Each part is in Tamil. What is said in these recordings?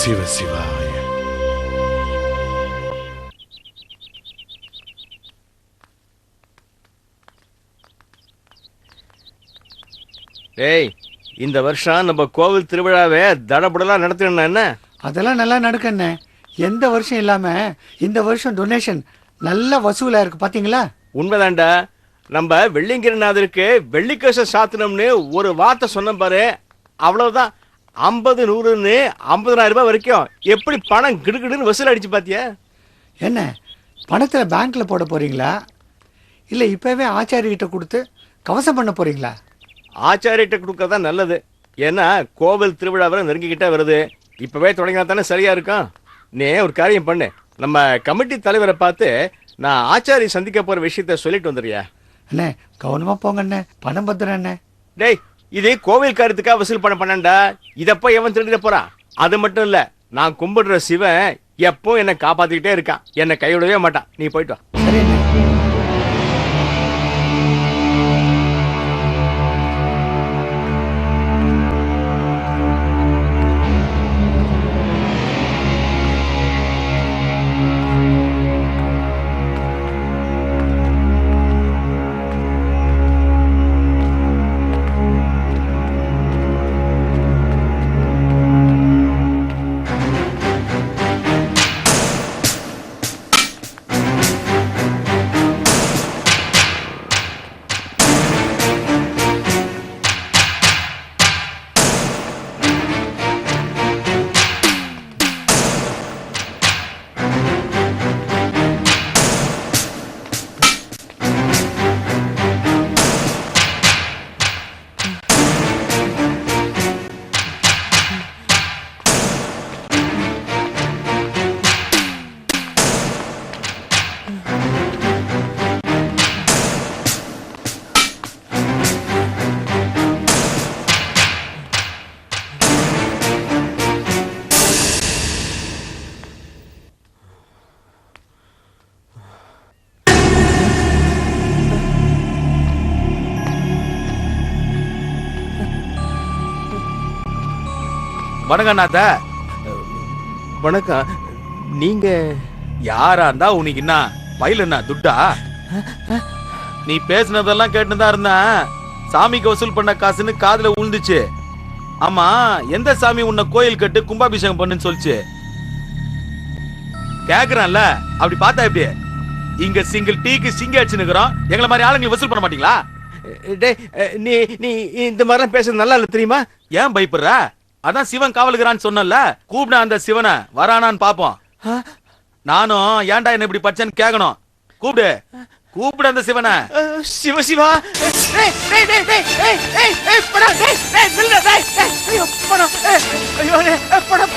சிவ சிவாய. டேய் இந்த வருஷம் நம்ம கோவில் திருவிழாவை தடபுடலாம் நடத்தணும் என்ன? அதெல்லாம் நல்லா நடக்கண்ணே எந்த வருஷம் இல்லாம இந்த வருஷம் டொனேஷன் நல்ல வசூலா இருக்கு பாத்தீங்களா? உண்மைதான்டா. நம்ம வெள்ளிங்கிரிநாதருக்கு வெள்ளிக்கசம் சாத்தணும்னு ஒரு வார்த்தை சொன்ன பாரு. அவ்வளவுதான். ஐம்பது நூறுன்னு ஐம்பதனாயிரம் ரூபாய் வரைக்கும் எப்படி பணம் கிடுகிடுன்னு வசூல் அடிச்சு பாத்தியா? என்ன? பணத்துல பேங்க்ல போட போறீங்களா? இல்ல இப்பவே ஆச்சாரிகிட்ட கொடுத்து கவசம் பண்ண போறீங்களா? ஆச்சாரியிட்ட கொடுக்கறதா நல்லது. ஏன்னா கோவில் திருவிழா வரை நெருங்கிக்கிட்டே வருது. இப்பவே தொடங்கினா தானே சரியா இருக்கும்? நீ ஒரு காரியம் பண்ணு. நம்ம கமிட்டி தலைவரை பார்த்து நான் ஆச்சாரி சந்திக்க போற விஷயத்த சொல்லிட்டு வந்துடுறியா அண்ணே கவனமா போங்க அண்ணே பணம் பத்திரம் அண்ணே டேய் இது கோவில் காரியத்துக்காக வசூல் பண்ண பண்ணண்டா இதப்ப எவன் திருடிட போறான் அது மட்டும் இல்ல நான் கும்பிடுற சிவன் எப்போ என்னை காப்பாத்திக்கிட்டே இருக்கான். என்னை கைவிடவே மாட்டான். நீ போயிட்டு வா. வணக்கம் நாத்த வணக்கம். நீங்க யாரா இருந்தா உனக்கு என்ன? பையில என்ன துட்டா? நீ பேசுனதெல்லாம் கேட்டு தான் இருந்தேன். சாமிக்கு வசூல் பண்ண காசுன்னு காதுல விழுந்துச்சு ஆமா எந்த சாமி உன்னை கோயில் கட்டு கும்பாபிஷேகம் பண்ணுன்னு சொல்லுச்சு? கேக்குறான்ல அப்படி பார்த்தா எப்படி? இங்க சிங்கிள் டீக்கு சிங்க அடிச்சுனுக்குறோம் எங்களை மாதிரி ஆளுங்களை வசூல் பண்ண மாட்டீங்களா? டேய் நீ நீ இந்த மாதிரிலாம் பேசுறது நல்லா இல்லை தெரியுமா? ஏன் பயப்படுற? அதான் சிவன் காவலுகிறான்னு சொன்னல கூப்பிட அந்த சிவனை. வரானான்னு பாப்போம். நானும் ஏன்டா என்ன இப்படி படிச்சேன்னு கேட்கணும் கூப்பிடு கூப்பிடு அந்த சிவனை. சிவ சிவா. படம்,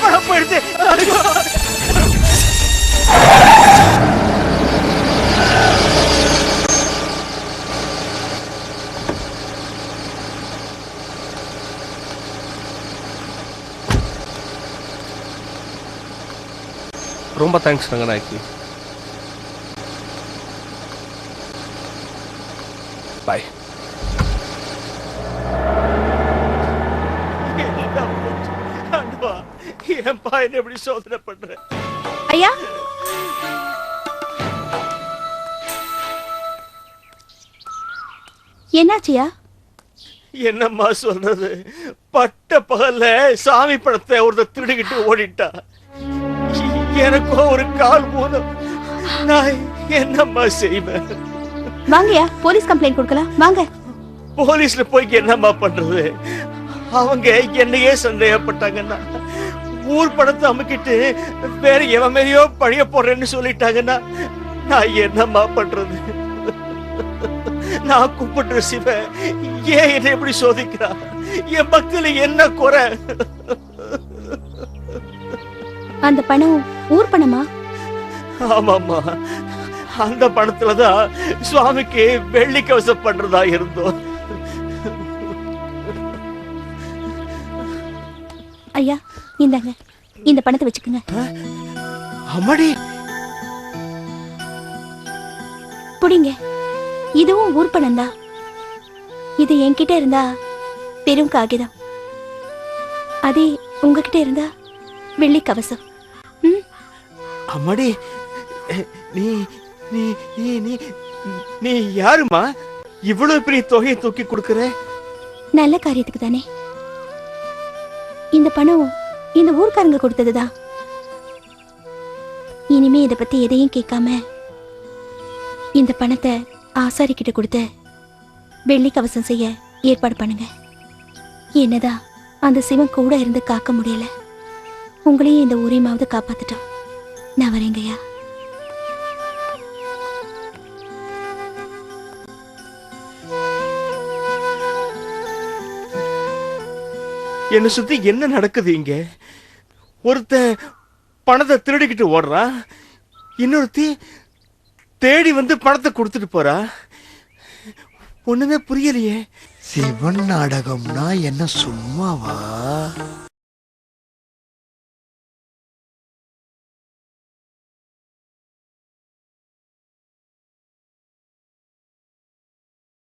ரொம்ப தேங்க்ஸ் ரங்கநாயக்கி பாய் என் பையன் எப்படி சோதனை பண்ற ஐயா? என்னாச்சியா என்னம்மா சொல்றது? பட்ட பகல்ல சாமி படத்தை ஒருத்தர் திருடிக்கிட்டு ஓடிட்டா. எனக்கும் ஒரு கால் மூலம் நான் என்னம்மா செய்வேன்? வாங்கயா போலீஸ் கம்ப்ளைண்ட் கொடுக்கலாம். வாங்க. போலீஸ்ல போய் என்னம்மா பண்றது? அவங்க என்னையே சந்தேகப்பட்டாங்கன்னா ஊர் படத்தை அமுக்கிட்டு வேற எவன் மேலேயோ பழிய போடுறேன்னு சொல்லிட்டாங்கன்னா நான் என்னம்மா பண்றது? நான் கூப்பிடுற சிவ ஏன் என்னை எப்படி சோதிக்கிறா? என் பக்தியில என்ன குறை? அந்த பணம் ஊர் பணமா? ஆமாம்மா. அந்த பணத்துலதான் சுவாமிக்கு வெள்ளி கவசம் பண்றதா இருந்தோம். ஐயா இந்தாங்க. இந்த பணத்தை வச்சுக்கோங்க. அம்மாடி. புடிங்க. இதுவும் ஊர் பணம் தான் இது என்கிட்ட இருந்தா பெரும் காகிதம். அதே உங்ககிட்ட இருந்தா வெள்ளி கவசம். ம்? அம்மாடி. நீ நீ நீ நீ நீ யாருமா? இவ்வளவு பெரிய தொகையை தூக்கி கொடுக்கற? நல்ல காரியத்துக்கு தானே. இந்த பணம் இந்த ஊர்க்காரங்க கொடுத்ததுதான். இனிமே இத பத்தி எதையும் கேட்காம இந்த பணத்தை ஆசாரி கிட்ட கொடுத்து வெள்ளி கவசம் செய்ய ஏற்பாடு பண்ணுங்க. என்னதான் அந்த சிவன் கூட இருந்து காக்க முடியல. உங்களையும் இந்த ஊரையுமாவது காப்பாத்துட்டோம். நான் வரேங்கய்யா என்னை சுத்தி என்ன நடக்குது இங்க? ஒருத்தன் பணத்தை திருடிக்கிட்டு ஓடுறான் இன்னொருத்தி தேடி வந்து பணத்தை கொடுத்துட்டு போறா. ஒண்ணுமே புரியலையே. சிவன் நாடகம்னா என்ன சும்மாவா?